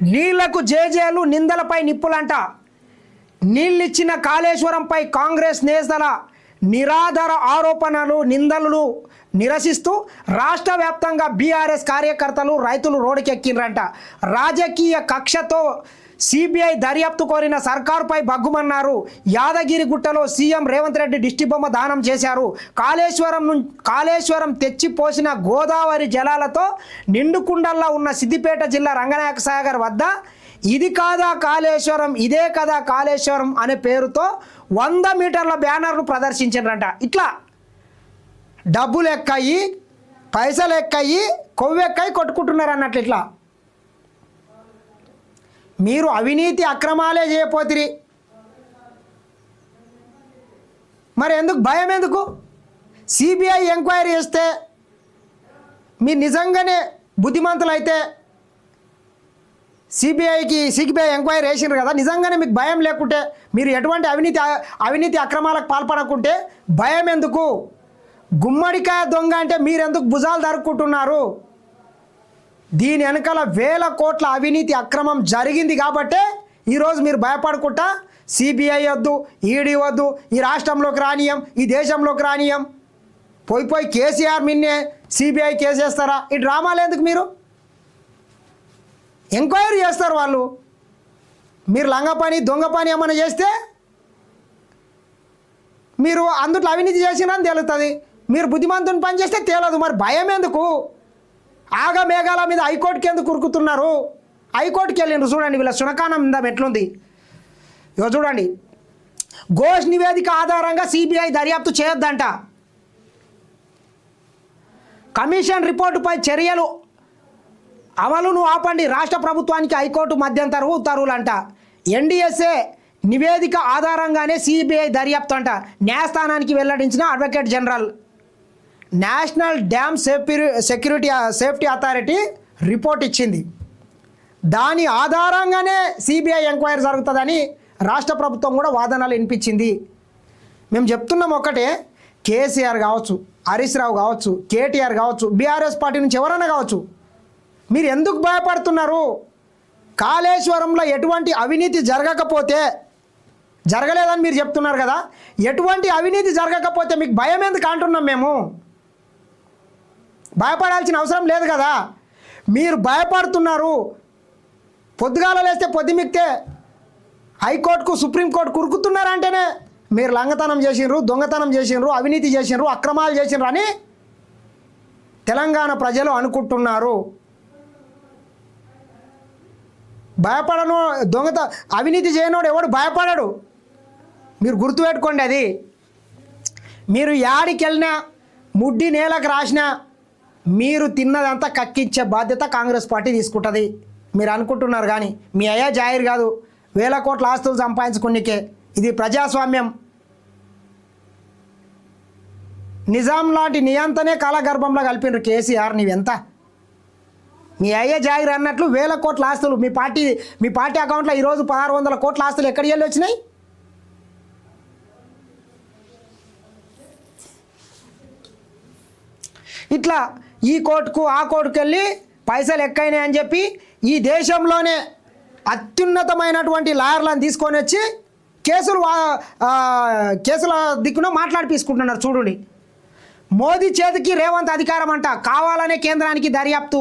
నీళ్ళకు జేజేలు నిందలపై నిప్పులంట. నీళ్ళిచ్చిన కాళేశ్వరంపై కాంగ్రెస్ నేతల నిరాధార ఆరోపణలు నిందలను నిరసిస్తూ రాష్ట్ర వ్యాప్తంగా బీఆర్ఎస్ కార్యకర్తలు రైతులు రోడ్డుకెక్కినరంట రాజకీయ కక్షతో సిబిఐ దర్యాప్తు కోరిన సర్కారుపై భగ్గుమన్నారు. యాదగిరిగుట్టలో సీఎం రేవంత్ రెడ్డి దిష్టిబొమ్మ దానం చేశారు. కాళేశ్వరం నుం కాళేశ్వరం తెచ్చి పోసిన గోదావరి జలాలతో నిండుకుండల్లా ఉన్న సిద్దిపేట జిల్లా రంగనాయక సాగర్ వద్ద ఇది కాదా కాళేశ్వరం ఇదే కదా కాళేశ్వరం అనే పేరుతో వంద మీటర్ల బ్యానర్ను ప్రదర్శించారంట ఇట్లా డబ్బులు ఎక్కాయి పైసలు ఎక్కాయి కొవ్వెక్కయి కొట్టుకుంటున్నారు అన్నట్లు ఇట్లా. మీరు అవినీతి అక్రమాలే చేయపోతిరి. మరి ఎందుకు? భయం ఎందుకు? సిబిఐ ఎంక్వైరీ చేస్తే మీరు నిజంగానే బుద్ధిమంతులు అయితే సిబిఐకి సిబిఐ ఎంక్వైరీ వేసినారు కదా నిజంగానే మీకు భయం లేకుంటే మీరు ఎటువంటి అవినీతి అవినీతి అక్రమాలకు పాల్పడకుంటే భయం ఎందుకు? గుమ్మడికాయ దొంగ అంటే మీరెందుకు భుజాలు దరుక్కుంటున్నారు దీని వెనకాల వేల కోట్ల అవినీతి అక్రమం జరిగింది కాబట్టే ఈరోజు మీరు భయపడకుండా సిబిఐ వద్దు ఈడీ వద్దు ఈ రాష్ట్రంలోకి రానియం ఈ దేశంలోకి రానియం పోయి పోయి కేసీఆర్ మిన్నే సిబిఐ కేసేస్తారా? ఈ డ్రామాలు ఎందుకు మీరు? ఎంక్వైరీ చేస్తారు వాళ్ళు. మీరు లంగ పని దొంగ పని ఏమైనా చేస్తే మీరు అందుట్లో అవినీతి చేసినా తేలుతుంది. మీరు బుద్ధిమంతుని పని చేస్తే తేలదు. మరి భయం ఎందుకు? ఆగ మేఘాల మీద హైకోర్టుకి ఎందుకు కురుకుతున్నారు హైకోర్టుకి వెళ్ళిండ్రు చూడండి వీళ్ళ సునకానం మీద ఎట్లుంది? ఇగో చూడండి ఘోష్ నివేదిక ఆధారంగా సిబిఐ దర్యాప్తు చేయొద్దంట. కమిషన్ రిపోర్టుపై చర్యలు అమలును ఆపండి రాష్ట్ర ప్రభుత్వానికి హైకోర్టు మధ్యంతర ఉత్తర్వులంట. ఎన్డీఎస్ఏ నివేదిక ఆధారంగానే సిబిఐ దర్యాప్తు అంట. న్యాయస్థానానికి వెల్లడించిన advocate general national dam security security safety authority report ఇచ్చింది. దాని ఆధారంగానే సిబిఐ ఎంక్వైరీ జరుగుతుందని రాష్ట్ర ప్రభుత్వం కూడా వాదనలు వినిపించింది. మేము చెప్తున్నాం ఒకటే కేసీఆర్ కావచ్చు హరీష్ రావు కావచ్చు కేటీఆర్ కావచ్చు బీఆర్ఎస్ పార్టీ నుంచి ఎవరైనా కావచ్చు మీరు ఎందుకు భయపడుతున్నారు? కాళేశ్వరంలో ఎటువంటి అవినీతి జరగకపోతే జరగలేదని మీరు చెప్తున్నారు కదా ఎటువంటి అవినీతి జరగకపోతే మీకు భయం ఎందుకు అంటున్నాం మేము? భయపడాల్సిన అవసరం లేదు కదా. మీరు భయపడుతున్నారు. పొద్దుగాల లేస్తే పొద్దుమిక్తే హైకోర్టుకు సుప్రీంకోర్టు కురుకుతున్నారంటేనే మీరు లంగతనం చేసిండ్రు దొంగతనం చేసిండ్రు అవినీతి చేసినారు అక్రమాలు చేసిండ్రు అని తెలంగాణ ప్రజలు అనుకుంటున్నారు. భయపడను దొంగత అవినీతి చేయనోడు ఎవడు భయపడడు. మీరు గుర్తుపెట్టుకోండి అది. మీరు యాడికి వెళ్ళినా ముడ్డి నేలకు రాసినా మీరు తిన్నదంతా కక్కించే బాధ్యత కాంగ్రెస్ పార్టీ తీసుకుంటుంది. మీరు అనుకుంటున్నారు కానీ మీ అయ్యా జాయిర్ కాదు. వేల కోట్ల ఆస్తులు సంపాదించుకునికే ఇది ప్రజాస్వామ్యం. నిజాం లాంటి నియంతనే కాలగర్భంలో కలిపినారు కేసీఆర్. నీవెంత? మీ అయ్యే జాగిరి అన్నట్లు వేల కోట్ల ఆస్తులు మీ పార్టీ మీ పార్టీ అకౌంట్లో ఈరోజు పదహారు వందల కోట్ల ఆస్తులు ఎక్కడికి వెళ్ళి వచ్చినాయి? ఇట్లా ఈ కోర్టుకు ఆ కోర్టుకు వెళ్ళి పైసలు ఎక్కైనాయి అని చెప్పి ఈ దేశంలోనే అత్యున్నతమైనటువంటి లాయర్లను తీసుకొని వచ్చి కేసులు కేసుల దిక్కున మాట్లాడిపించుకుంటున్నారు చూడండి. మోదీ చేతికి రేవంత్ అధికారం అంట. కావాలనే కేంద్రానికి దర్యాప్తు.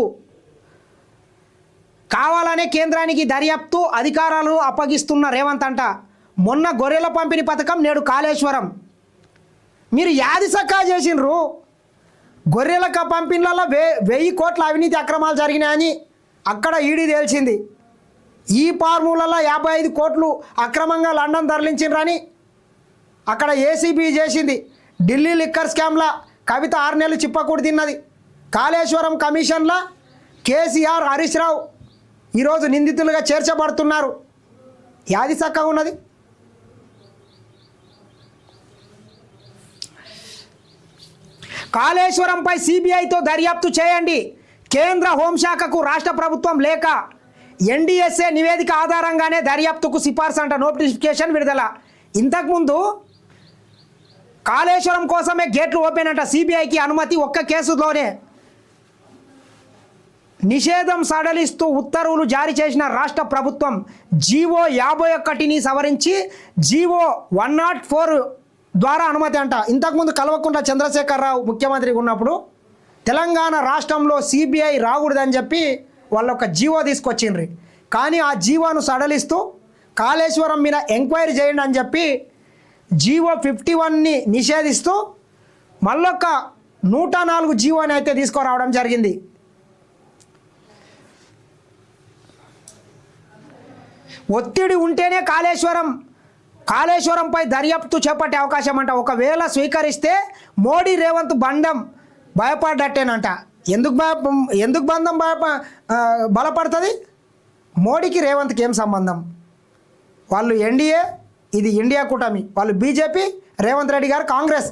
కావాలనే కేంద్రానికి దర్యాప్తు అధికారాలు అప్పగిస్తున్న రేవంత్ అంట. మొన్న గొర్రెల పంపిణీ పథకం నేడు కాళేశ్వరం. మీరు యాది సక్కా చేసిండ్రు. గొర్రెల క- పంపిణీలలో వే వెయ్యి కోట్ల అవినీతి అక్రమాలు జరిగినాయని అక్కడ ఈడీ తేల్చింది. ఈ ఫార్ములలో యాభై ఐదు కోట్లు అక్రమంగా లండన్ తరలించిండ్రని అక్కడ ఏసీబీ చేసింది. ఢిల్లీ లిక్కర్ స్కామ్లా కవిత ఆరు నెలలు చిప్పకూడు తిన్నది. కాళేశ్వరం కమిషన్లా కేసీఆర్ హరీష్ రావు ఈరోజు నిందితులుగా చేర్చబడుతున్నారు. యాది చక్కగా ఉన్నది? కాళేశ్వరంపై సిబిఐతో దర్యాప్తు చేయండి. కేంద్ర హోంశాఖకు రాష్ట్ర ప్రభుత్వం లేక ఎన్డీఎస్ఏ నివేదిక ఆధారంగానే దర్యాప్తుకు సిఫార్సు అంట నోటిఫికేషన్ విడుదల. ఇంతకుముందు కాళేశ్వరం కోసమే గేట్లు ఓపెన్ అంట సిబిఐకి అనుమతి ఒక్క కేసులోనే. నిషేధం సడలిస్తూ ఉత్తర్వులు జారీ చేసిన రాష్ట్ర ప్రభుత్వం జీవో యాభై ఒకటిని సవరించి జీవో వన్ నాట్ ఫోర్ ద్వారా అనుమతి అంట. ఇంతకుముందు కల్వకుంట్ల చంద్రశేఖరరావు ముఖ్యమంత్రిగా ఉన్నప్పుడు తెలంగాణ రాష్ట్రంలో సిబిఐ రాకూడదని చెప్పి వాళ్ళు ఒక జీవో తీసుకొచ్చిండ్రి. కానీ ఆ జీవోను సడలిస్తూ కాళేశ్వరం మీద ఎంక్వైరీ చేయండి అని చెప్పి జీవో ఫిఫ్టీ వన్ని నిషేధిస్తూ మళ్ళొక్క నూట నాలుగు జీవోని అయితే తీసుకురావడం జరిగింది. ఒత్తిడి ఉంటేనే కాళేశ్వరం కాళేశ్వరంపై దర్యాప్తు చేపట్టే అవకాశం అంట. ఒకవేళ స్వీకరిస్తే మోడీ రేవంత్ బంధం భయపడ్డట్టేనంట. ఎందుకు భయ ఎందుకు బంధం భయప బలపడుతుంది? మోడీకి రేవంత్కి ఏం సంబంధం? వాళ్ళు ఎన్డీఏ ఇది ఇండియా కూటమి. వాళ్ళు బీజేపీ రేవంత్ రెడ్డి గారు కాంగ్రెస్.